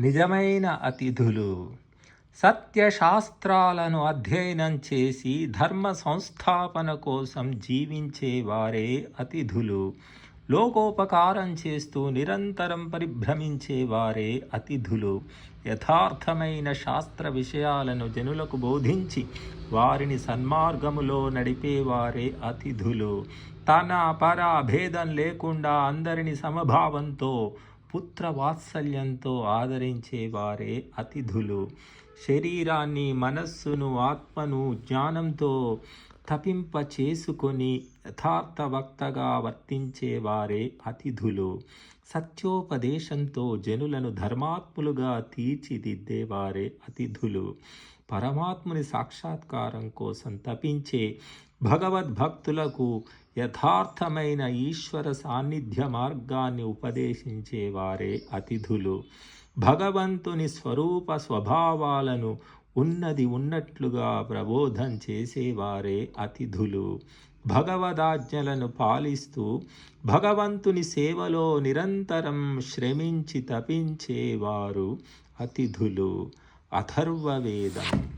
నిజమైన అతిథులు. సత్యశాస్త్రాలను అధ్యయనం చేసి ధర్మ సంస్థాపన కోసం జీవించే వారే అతిథులు. లోకోపకారం చేస్తూ నిరంతరం పరిభ్రమించే వారే అతిథులు. యథార్థమైన శాస్త్ర విషయాలను జనులకు బోధించి వారిని సన్మార్గములో నడిపేవారే అతిథులు. తన పర భేదం లేకుండా అందరిని సమభావంతో పుత్ర వాత్సల్యంతో ఆదరించేవారే అతిథులు. శరీరాన్ని మనస్సును ఆత్మను జ్ఞానంతో తపింప చేసుకొని యథార్థవక్తగా వర్తించేవారే అతిథులు. సత్యోపదేశంతో జనులను ధర్మాత్ములుగా తీర్చిదిద్దేవారే అతిథులు. పరమాత్ముని సాక్షాత్కారం కోసం తపించే భగవద్భక్తులకు యథార్థమైన ఈశ్వర సాన్నిధ్య మార్గాన్ని ఉపదేశించేవారే అతిథులు. భగవంతుని స్వరూప స్వభావాలను ఉన్నది ఉన్నట్లుగా ప్రబోధం చేసేవారే అతిథులు. భగవదాజ్ఞలను పాలిస్తూ భగవంతుని సేవలో నిరంతరం శ్రమించి తపించేవారు అతిథులు. అథర్వవేదం